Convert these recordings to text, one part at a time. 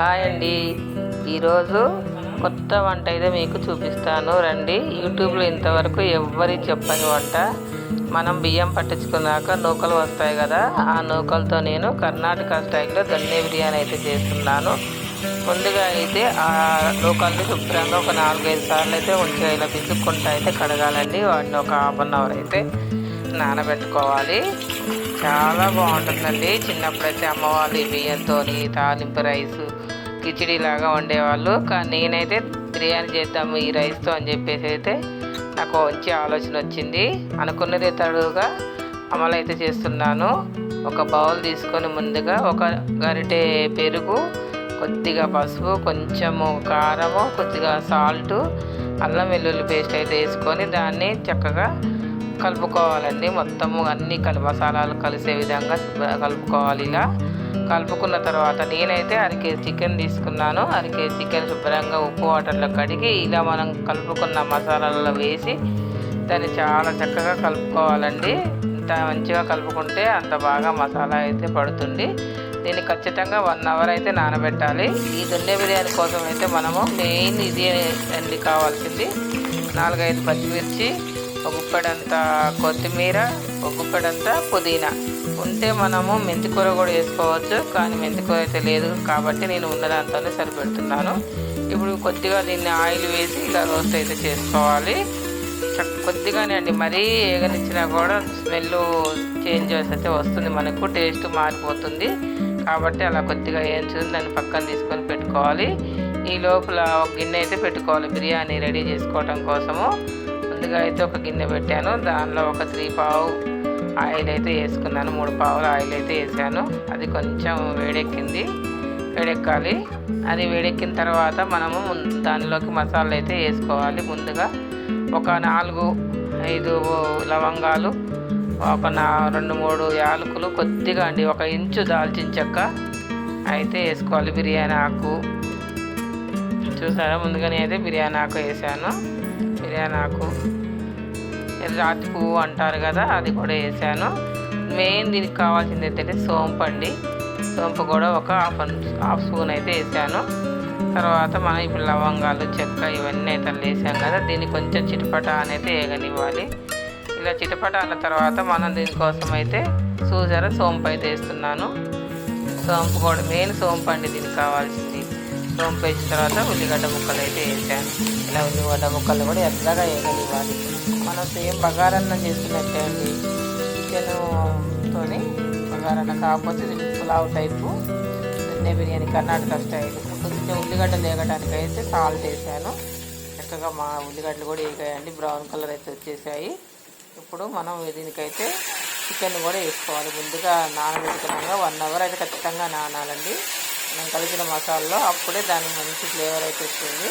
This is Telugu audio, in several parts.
హాయ్ అండి. ఈరోజు కొత్త వంట అయితే మీకు చూపిస్తాను. రండి. యూట్యూబ్లో ఇంతవరకు ఎవ్వరి చెప్పని వంట. మనం బియ్యం పట్టించుకున్నాక నూకలు వస్తాయి కదా ఆ నూకలతో నేను కర్ణాటక స్టైల్లో దొన్నె బిర్యానీ అయితే చేస్తున్నాను. ముందుగా అయితే ఆ నూకల్ని శుభ్రంగా ఒక నాలుగైదు సార్లు అయితే ఉంచి ఇలా పిసుక్కుంటా అయితే కడగాలండి. వాటిని ఒక హాఫ్ అన్ అవర్ అయితే నానబెట్టుకోవాలి. చాలా బాగుంటుందండి. చిన్నప్పుడైతే అమ్మవారి బియ్యంతో తాలింపు రైసు కిచిడి లాగా వండేవాళ్ళు. కానీ నేనైతే బిర్యానీ చేద్దాము ఈ రైస్తో అని చెప్పేసి అయితే నాకు మంచి ఆలోచన వచ్చింది. అనుకున్నది తడుగా అమలు అయితే చేస్తున్నాను. ఒక బౌల్ తీసుకొని ముందుగా ఒక గరిటె పెరుగు కొద్దిగా పసుపు కొంచెము కారము కొద్దిగా సాల్ట్ అల్లం వెల్లుల్లి పేస్ట్ అయితే వేసుకొని దాన్ని చక్కగా కలుపుకోవాలండి. మొత్తము అన్ని కలు మసాలాలు కలిసే విధంగా కలుపుకోవాలి ఇలా. కలుపుకున్న తర్వాత నేనైతే అరకే చికెన్ తీసుకున్నాను. అరకే చికెన్ శుభ్రంగా ఉప్పు వాటర్లో కడిగి ఇలా మనం కలుపుకున్న మసాలాలలో వేసి దాన్ని చాలా చక్కగా కలుపుకోవాలండి. ఇంత మంచిగా కలుపుకుంటే అంత బాగా మసాలా అయితే పడుతుంది. దీన్ని ఖచ్చితంగా వన్ అవర్ అయితే నానబెట్టాలి. ఈ దున్నె బిర్యానీ కోసం అయితే మనము మెయిన్ ఇది అండి కావాల్సింది. నాలుగైదు పచ్చిమిర్చి ఒక గుప్పెడంత కొత్తిమీర ఒక పుదీనా. ఉంటే మనము మెంతికూర కూడా వేసుకోవచ్చు కానీ మెంతికూర అయితే లేదు కాబట్టి నేను ఉన్నదాంతోనే సరిపెడుతున్నాను. ఇప్పుడు కొద్దిగా దీన్ని ఆయిల్ వేసి ఇలా రోస్ట్ అయితే చేసుకోవాలి. కొద్దిగానే అండి మరీ ఏగనిచ్చినా కూడా స్మెల్ చేంజ్ అయితే వస్తుంది. మనకు టేస్ట్ మారిపోతుంది కాబట్టి అలా కొద్దిగా వేయించుకుని దాన్ని పక్కన తీసుకొని పెట్టుకోవాలి. ఈ లోపల ఒక గిన్నె అయితే పెట్టుకోవాలి బిర్యానీ రెడీ చేసుకోవటం కోసము. ముందుగా అయితే ఒక గిన్నె పెట్టాను. దానిలో ఒక త్రీ పావు ఆయిల్ అయితే వేసుకున్నాను. మూడు పావుల ఆయిల్ అయితే వేసాను. అది కొంచెం వేడెక్కింది. వేడెక్కాలి. అది వేడెక్కిన తర్వాత మనము దానిలోకి మసాలా అయితే వేసుకోవాలి. ముందుగా ఒక నాలుగు ఐదు లవంగాలు ఒక నా రెండు మూడు యాలకులు కొద్దిగా అండి. ఒక ఇంచు దాల్చిన చెక్క అయితే వేసుకోవాలి. బిర్యానీ ఆకు. చూసారా? ముందుగానే అయితే బిర్యానీ ఆకు వేసాను. బిర్యానీ ఆకు రాతి పువ్వు అంటారు కదా అది కూడా వేసాను మెయిన్ దీనికి కావాల్సింది ఏంటంటే సోంపు అండి. సోంపు కూడా ఒక హాఫ్ హాఫ్ స్పూన్ అయితే వేసాను తర్వాత మనం ఇప్పుడు లవంగాలు చెక్క ఇవన్నీ అయితే వేసాం కదా దీన్ని కొంచెం చిటపట అనేది వేగనివ్వాలి ఇలా చిటపట అన్న తర్వాత మనం దీనికోసం అయితే చూసారా సోంపు అయితే వేస్తున్నాను. సోంపు కూడా మెయిన్ సోంపు అండి దీనికి కావాల్సింది. సోంపు వేసిన తర్వాత ఉల్లిగడ్డ ముక్కలు అయితే వేసాను. ఇలా ఉల్లిగడ్డ ముక్కలు కూడా ఎర్రగా వేయగలిగాలి మనం సేమ్ బగారన్నం చేసినట్టే అండి. చికెన్తో బగారన్న కాకపోతే పులావ్ టైపు. దొన్నె బిర్యానీ కర్ణాటక స్టైల్. కొంచెం ఉల్లిగడ్డ లేగడానికి అయితే సాల్ట్ వేసాను. చక్కగా మా ఉల్లిగడ్డలు కూడా వేగాయండి బ్రౌన్ కలర్ అయితే వచ్చేసాయి. ఇప్పుడు మనం దీనికైతే చికెన్ కూడా వేసుకోవాలి. ముందుగా నానబెట్టుకున్నాక వన్ అవర్ అయితే ఖచ్చితంగా నానాలండి. మనం కలిపిన మసాలాలో అప్పుడే దానికి మంచి ఫ్లేవర్ అయితే వస్తుంది.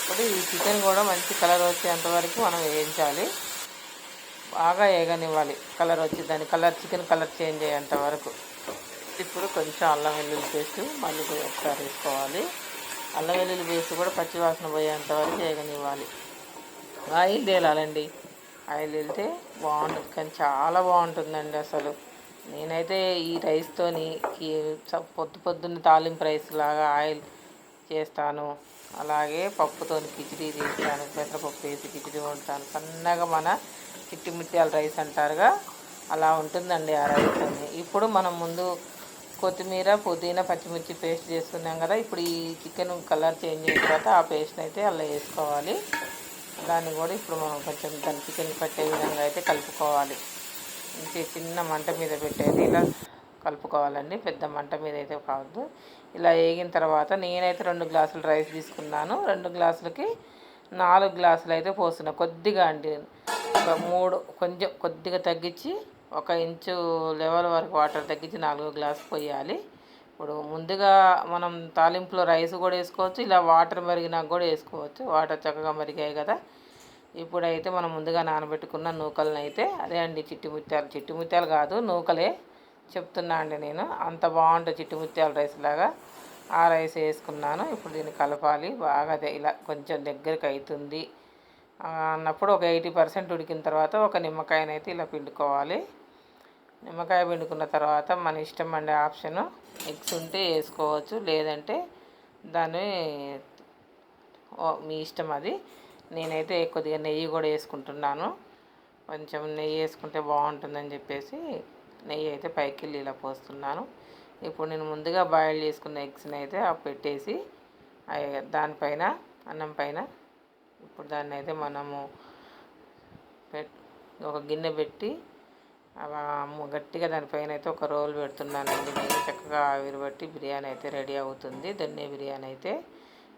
ఇప్పుడు ఈ చికెన్ కూడా మంచి కలర్ వచ్చేంత వరకు మనం వేయించాలి. బాగా వేగనివ్వాలి కలర్ వచ్చి దాని కలర్ చికెన్ కలర్ చేంజ్ అయ్యేంత వరకు. ఇప్పుడు కొంచెం అల్లం వెల్లుల్లి పేస్ట్ మళ్ళీ ఒకసారి వేసుకోవాలి. అల్లం వెల్లుల్లి పేస్ట్ కూడా పచ్చివాసన పోయేంత వరకు వేగనివ్వాలి. ఆయిల్ తేలాలండి? ఆయిల్ వెళ్తే బాగుంటుంది. కానీ చాలా బాగుంటుందండి అసలు. నేనైతే ఈ రైస్తోని పొద్దు పొద్దున్న తాలింపు రైస్ లాగా ఆయిల్ చేస్తాను. అలాగే పప్పుతో కిచిడి చేస్తాను. పెసరపప్పు వేసి కిచిడి వండుతాను. సన్నగా మన చిట్టి ముత్యాల రైస్ అంటారుగా అలా ఉంటుందండి ఆ రైస్తోని. ఇప్పుడు మనం ముందు కొత్తిమీర పుదీనా పచ్చిమిర్చి పేస్ట్ చేసుకున్నాం కదా ఇప్పుడు ఈ చికెన్ కలర్ చేంజ్ అయిన తర్వాత ఆ పేస్ట్ని అయితే అలా వేసుకోవాలి. దాన్ని కూడా ఇప్పుడు మనం కొంచెం దాని చికెన్ పట్టే విధంగా అయితే కలుపుకోవాలి. ఇంకే చిన్న మంట మీద పెట్టేది. ఇలా కలుపుకోవాలండి. పెద్ద మంట మీద అయితే కావద్దు. ఇలా వేగిన తర్వాత నేనైతే రెండు గ్లాసులు రైస్ తీసుకున్నాను. రెండు గ్లాసులకి నాలుగు గ్లాసులు అయితే పోసిన కొద్దిగా అండి. ఒక మూడు కొంచెం కొద్దిగా తగ్గించి ఒక ఇంచు లెవెల్ వరకు వాటర్ తగ్గించి నాలుగు గ్లాసు పోయాలి. ఇప్పుడు ముందుగా మనం తాలింపులో రైస్ కూడా వేసుకోవచ్చు. ఇలా వాటర్ మరిగినాక కూడా వేసుకోవచ్చు. వాటర్ చక్కగా మరిగాయి కదా. ఇప్పుడైతే మనం ముందుగా నానబెట్టుకున్న నూకలను అయితే అదే అండి చిట్టి ముత్యాలు చిట్టి ముత్యాలు కాదు నూకలే చెప్తున్నా అండి నేను. అంత బాగుంటుంది చిట్టి ముత్యాల రైస్ లాగా. ఆ రైస్ వేసుకున్నాను. ఇప్పుడు దీన్ని కలపాలి. బాగా ఇలా కొంచెం దగ్గరికి అవుతుంది అన్నప్పుడు ఒక ఎయిటీ పర్సెంట్ ఉడికిన తర్వాత ఒక నిమ్మకాయనైతే ఇలా పిండుకోవాలి. నిమ్మకాయ పిండుకున్న తర్వాత మన ఇష్టం అండి ఆప్షను. ఎగ్స్ ఉంటే వేసుకోవచ్చు. లేదంటే దాన్ని ఓ, మీ ఇష్టం అది. నేనైతే కొద్దిగా నెయ్యి కూడా వేసుకుంటున్నాను. కొంచెం నెయ్యి వేసుకుంటే బాగుంటుందని చెప్పేసి నెయ్యి అయితే పైకి వెళ్ళి ఇలా పోస్తున్నాను. ఇప్పుడు నేను ముందుగా బాయిల్ చేసుకున్న ఎగ్స్ని అయితే ఆ పెట్టేసి దానిపైన అన్నం పైన ఇప్పుడు దాన్ని అయితే మనము పెట్ ఒక గిన్నె పెట్టి గట్టిగా దానిపైన అయితే ఒక రోల్ పెడుతున్నానండి. నేను చక్కగా ఆవిరి బట్టి బిర్యానీ అయితే రెడీ అవుతుంది. దన్నే బిర్యానీ అయితే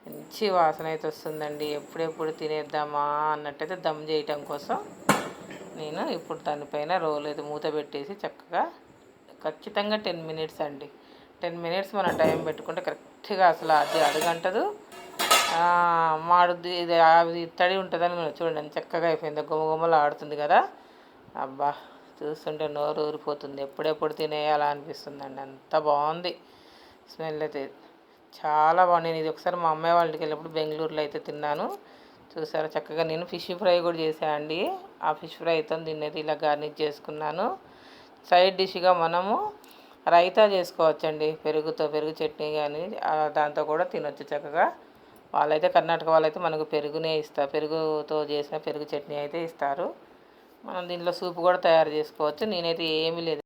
మంచి వాసన అయితే వస్తుందండి. ఎప్పుడెప్పుడు తినేద్దామా అన్నట్టయితే దమ్ చేయటం కోసం నేను ఇప్పుడు దానిపైన రోల్ అయితే మూత పెట్టేసి చక్కగా ఖచ్చితంగా టెన్ మినిట్స్ అండి. టెన్ మినిట్స్ మనం టైం పెట్టుకుంటే కరెక్ట్గా అసలు అది అడుగంటదు. మాడుద్ది ఇది అది తడి ఉంటుందని మనం చూడండి. చక్కగా అయిపోయింది. గుమగుమలు ఆడుతుంది కదా. అబ్బా చూస్తుంటే నోరు ఊరిపోతుంది. ఎప్పుడెప్పుడు తినేయాలా అనిపిస్తుందండి. అంత బాగుంది. స్మెల్ అయితే చాలా బాగుంది. నేను ఇది ఒకసారి మా అమ్మాయి వాళ్ళ ఇంటికి వెళ్ళినప్పుడు బెంగళూరులో అయితే తిన్నాను. చూసారా? చక్కగా నేను ఫిష్ ఫ్రై కూడా చేశాను అండి. ఆ ఫిష్ ఫ్రైతో దీన్ని అయితే ఇలా గార్నిష్ చేసుకున్నాను. సైడ్ డిష్గా మనము రైతా చేసుకోవచ్చండి. పెరుగుతో పెరుగు చట్నీ కానీ దాంతో కూడా తినొచ్చు చక్కగా. వాళ్ళైతే కర్ణాటక వాళ్ళైతే మనకు పెరుగునే ఇస్తారు. పెరుగుతో చేసిన పెరుగు చట్నీ అయితే ఇస్తారు. మనం దీంట్లో సూప్ కూడా తయారు చేసుకోవచ్చు. నేనైతే ఏమీ లేదు.